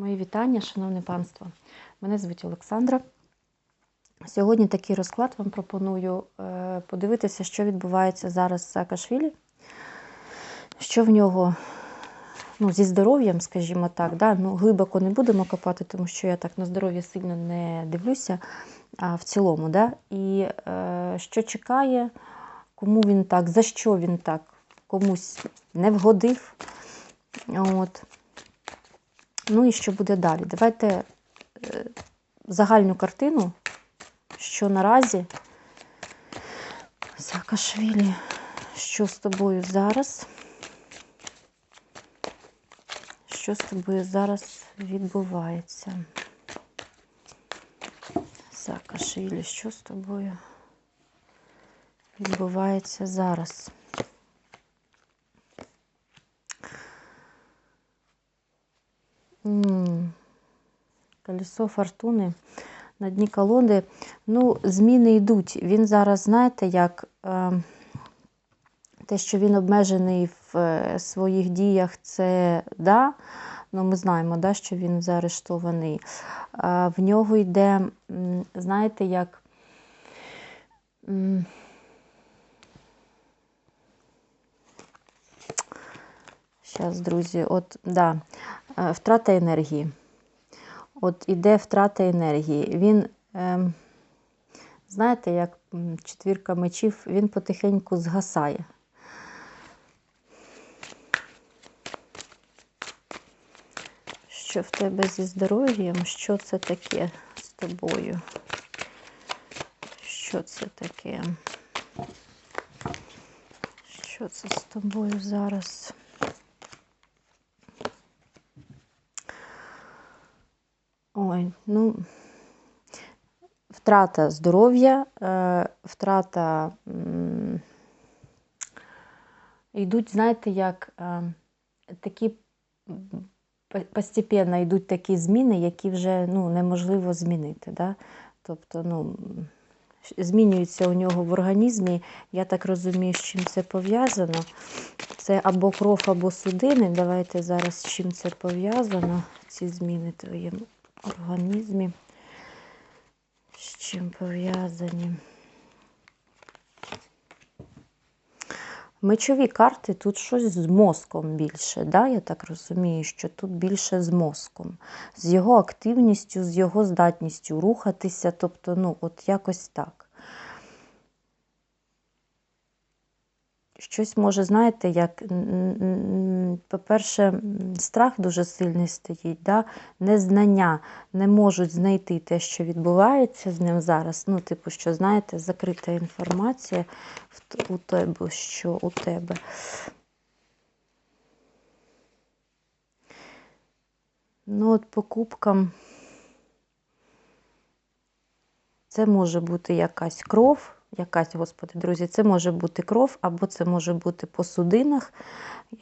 Мої вітання, шановне панство. Мене звуть Олександра. Сьогодні такий розклад вам пропоную е, подивитися, що відбувається зараз з Саакашвілі, що в нього ну, зі здоров'ям, скажімо так. Да? Ну, глибоко не будемо копати, тому що я так на здоров'я сильно не дивлюся а в цілому. Да? І е, що чекає, кому він так, за що він так комусь не вгодив. От. Ну і що буде далі? Давайте е, загальну картину, що наразі Саакашвілі, що з тобою зараз? Що з тобою зараз відбувається? Саакашвілі, що з тобою відбувається зараз? Колесо фортуни на дні колоди. Ну, зміни йдуть. Він зараз, знаєте, як е, те, що він обмежений в е, своїх діях, це да. Ну, ми знаємо, да, що він заарештований. А в нього йде, знаєте, як. Зараз, друзі, от, да, е, втрата енергії. От іде втрата енергії. Він, е, знаєте, як четвірка мечів, він потихеньку згасає. Що в тебе зі здоров'ям? Що це таке з тобою? Що це таке? Що це з тобою зараз? Ой, ну, втрата здоров'я, е, втрата. Йдуть, знаєте, як е, такі постепенно йдуть такі зміни, які вже ну, неможливо змінити. Да? Тобто, ну, змінюється у нього в організмі. Я так розумію, з чим це пов'язано. Це або кров, або судини. Давайте зараз з чим це пов'язано, ці зміни твоєму організмі. З чим пов'язані? Мечові карти тут щось з мозком більше. Да? Я так розумію, що тут більше з мозком, з його активністю, з його здатністю рухатися. Тобто, ну, от якось так. Щось може, знаєте, як, по-перше, страх дуже сильний стоїть, да? незнання, не можуть знайти те, що відбувається з ним зараз. Ну, типу, що, знаєте, закрита інформація у тебе, що у тебе. Ну, от покупкам це може бути якась кров, якась, господи, друзі, це може бути кров, або це може бути по судинах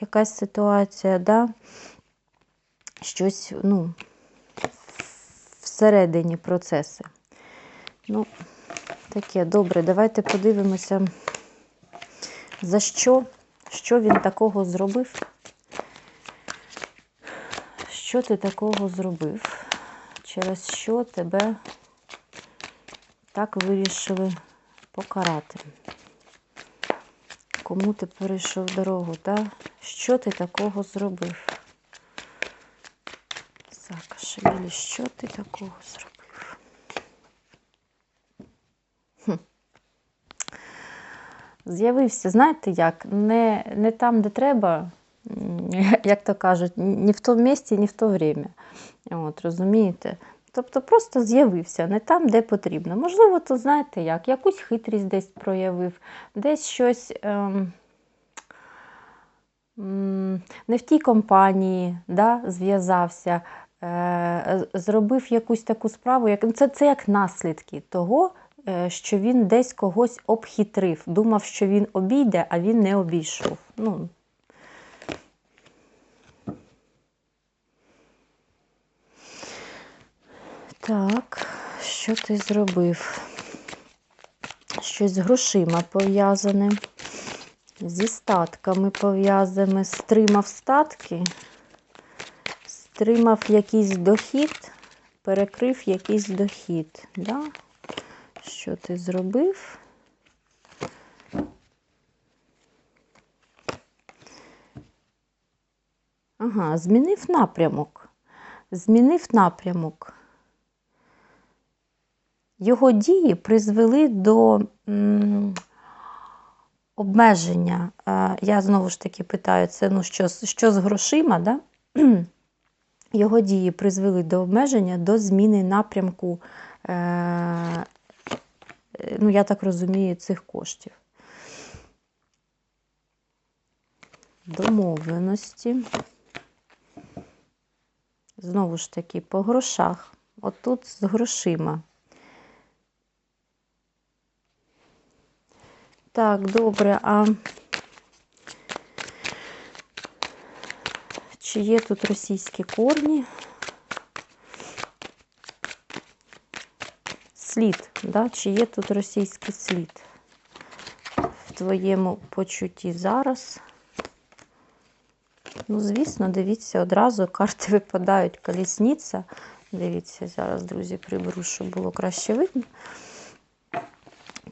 якась ситуація, да? щось, ну, всередині процеси. Ну, таке, добре, давайте подивимося, за що, що він такого зробив. Що ти такого зробив? Через що тебе так вирішили покарати? Кому ти перейшов дорогу, та? Що ти такого зробив? Саакашвілі, що ти такого зробив? З'явився, знаєте як, не, не там, де треба, як то кажуть, ні в тому місці, ні в то время. От, розумієте? Тобто просто з'явився не там, де потрібно. Можливо, то знаєте як, якусь хитрість десь проявив, десь щось ем, не в тій компанії да, зв'язався, е, зробив якусь таку справу, як, ну, це, це як наслідки того, е, що він десь когось обхитрив. Думав, що він обійде, а він не обійшов. Ну, Так, що ти зробив? Щось з грошима пов'язане, зі статками пов'язане, стримав статки. отримав якийсь дохід, перекрив якийсь дохід. Да? Що ти зробив? Ага, змінив напрямок. Змінив напрямок. Його дії призвели до обмеження. Я знову ж таки питаю, це ну, що, що з грошима, да? Його дії призвели до обмеження, до зміни напрямку, е, е, ну, я так розумію, цих коштів. Домовленості. Знову ж таки, по грошах. Отут з грошима. Так, добре, а чи є тут російські корні? Слід, да? чи є тут російський слід в твоєму почутті зараз? Ну, звісно, дивіться, одразу карти випадають колісниця. Дивіться, зараз, друзі, приберу, щоб було краще видно.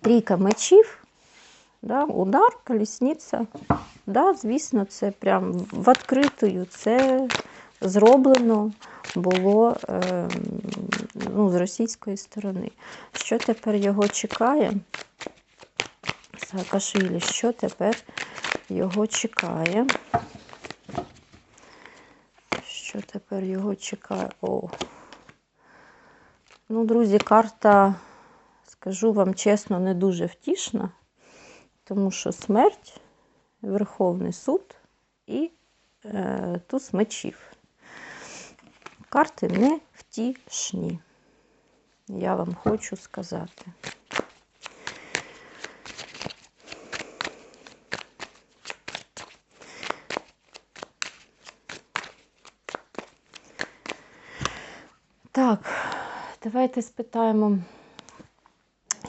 Трійка мечів, да, удар, колісниця. Да, звісно, це прям в відкритою. Це зроблено було е, ну, з російської сторони. Що тепер його чекає? Саакашвілі, що тепер його чекає? Що тепер його чекає? О. Ну, друзі, карта, скажу вам чесно, не дуже втішна, тому що смерть, Верховний суд і е, туз мечів. Карти не втішні, я вам хочу сказати. Так, давайте спитаємо.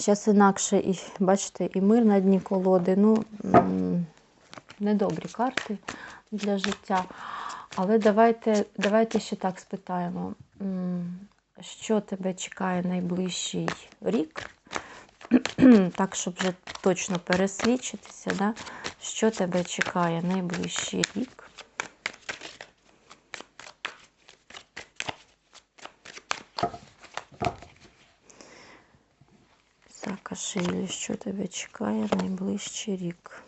Зараз інакше, і бачите, і мир на дні колоди. Ну, недобрі карти для життя. Але давайте, давайте ще так спитаємо, що тебе чекає найближчий рік? Так, щоб вже точно пересвідчитися, да? що тебе чекає найближчий рік? Саакашвілі, що тебе чекає найближчий рік?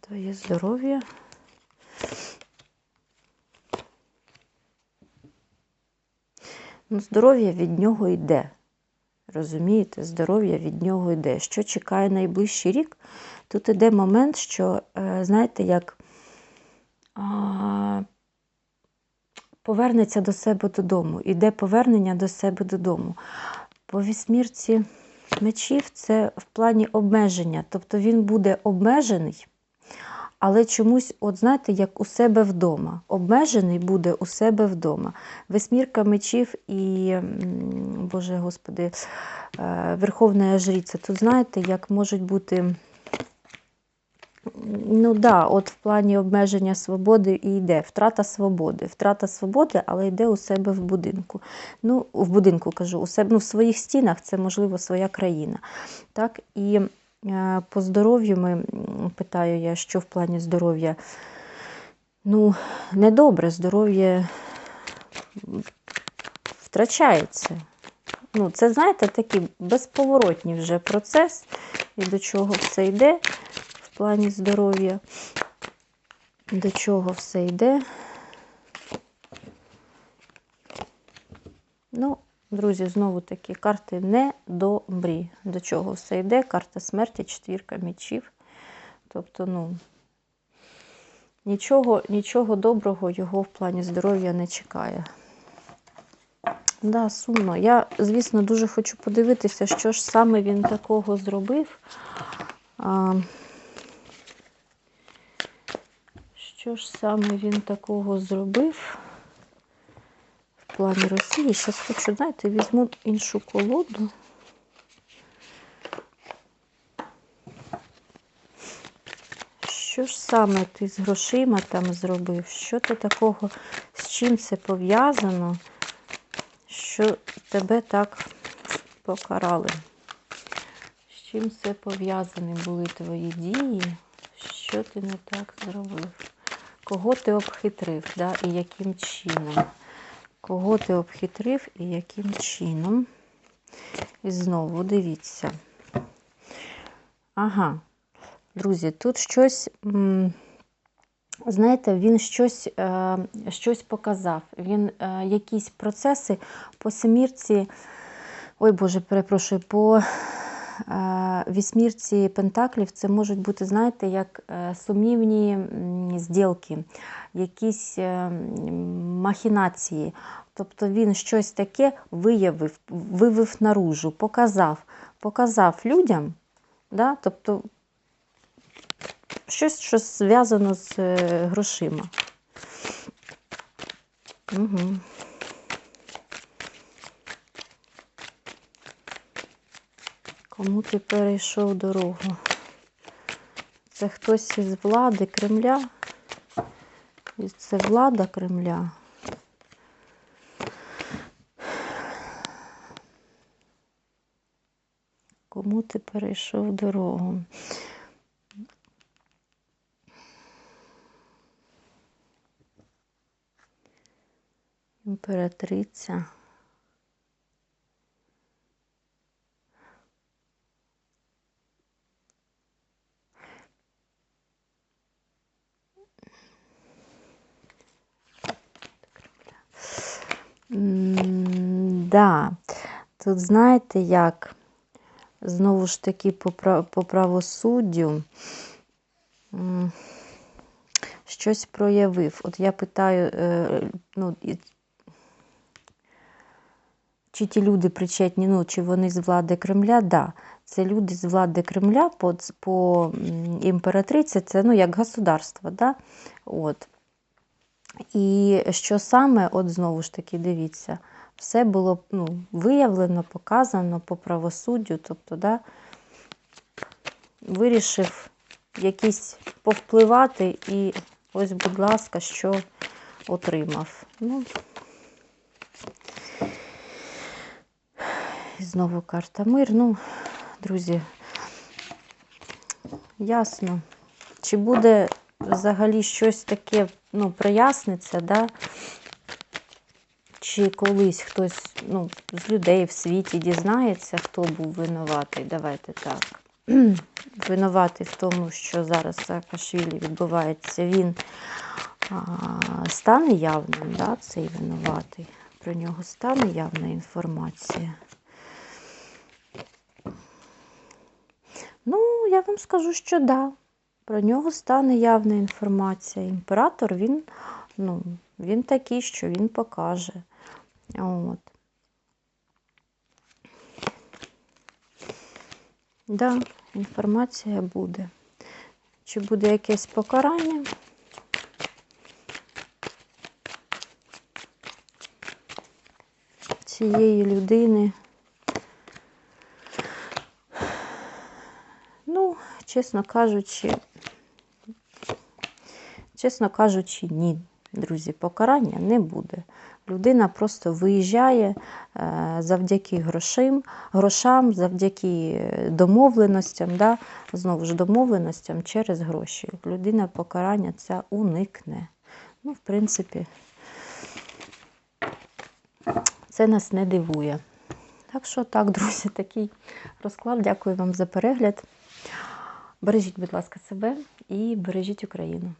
Твоє здоров'я. Ну, здоров'я від нього йде. Розумієте, здоров'я від нього йде. Що чекає найближчий рік? Тут іде момент, що, е, знаєте, як повернеться до себе додому. Іде повернення до себе додому. По вісьмірці мечів це в плані обмеження. Тобто він буде обмежений, але чомусь, от знаєте, як у себе вдома. Обмежений буде у себе вдома. Восьмірка мечів і, Боже Господи, е, Верховна Жриця. Тут знаєте, як можуть бути. Ну да, от в плані обмеження свободи і йде втрата свободи. Втрата свободи, але йде у себе в будинку. Ну, в будинку кажу, у себе ну, в своїх стінах це можливо своя країна. Так, і по здоров'ю ми питаю я, що в плані здоров'я. Ну, недобре, здоров'я втрачається. Ну, це, знаєте, такий безповоротній вже процес, і до чого все йде в плані здоров'я. До чого все йде. Ну, друзі, знову таки, карти не добрі. До чого все йде? Карта смерті, четвірка мечів. Тобто, ну, нічого, нічого доброго його в плані здоров'я не чекає. Да, сумно. Я, звісно, дуже хочу подивитися, що ж саме він такого зробив. А, що ж саме він такого зробив? Плані Росії. Зараз хочу, знаєте, візьму іншу колоду. Що ж саме ти з грошима там зробив? Що ти такого, з чим це пов'язано, що тебе так покарали? З чим це пов'язані були твої дії? Що ти не так зробив? Кого ти обхитрив, да? і яким чином? Кого ти обхитрив і яким чином? І знову дивіться. Ага, друзі, тут щось, знаєте, він щось, е, щось показав. Він е, якісь процеси по семірці, ой Боже, перепрошую, по вісьмірці пентаклів це можуть бути, знаєте, як е, сумнівні зділки, якісь е, махінації. Тобто він щось таке виявив, вивів наружу, показав, показав людям, да? тобто щось, що зв'язано з е, грошима. Угу. Кому ти перейшов дорогу? Це хтось із влади Кремля? Це влада Кремля. Кому ти перейшов дорогу? Імператриця. Да, тут знаєте як? Знову ж таки, по, пра- по правосуддю щось проявив. От я питаю, е, ну, чи ті люди причетні, ну, чи вони з влади Кремля? Да, це люди з влади Кремля по, по імператриці, це ну, як государство. Да? От. І що саме, от знову ж таки, дивіться, все було ну, виявлено, показано по правосуддю, тобто, да, вирішив якісь повпливати і ось, будь ласка, що отримав. Ну, і знову карта мир. Ну, друзі, ясно. Чи буде взагалі щось таке, ну, проясниться, да? Чи колись хтось ну, з людей в світі дізнається, хто був винуватий? Давайте так. Винуватий в тому, що зараз Саакашвілі відбувається, він а, стане явним, да, цей винуватий. Про нього стане явна інформація. Ну, я вам скажу, що да. Про нього стане явна інформація. Імператор, він, ну, він такий, що він покаже. От. Да, інформація буде. Чи буде якесь покарання? Цієї людини. Ну, чесно кажучи, чесно кажучи, ні, друзі, покарання не буде. Людина просто виїжджає е, завдяки грошим, грошам, завдяки е, домовленостям, да? знову ж домовленостям через гроші. Людина покарання це уникне. Ну, в принципі, це нас не дивує. Так що так, друзі, такий розклад. Дякую вам за перегляд. Бережіть, будь ласка, себе і бережіть Україну.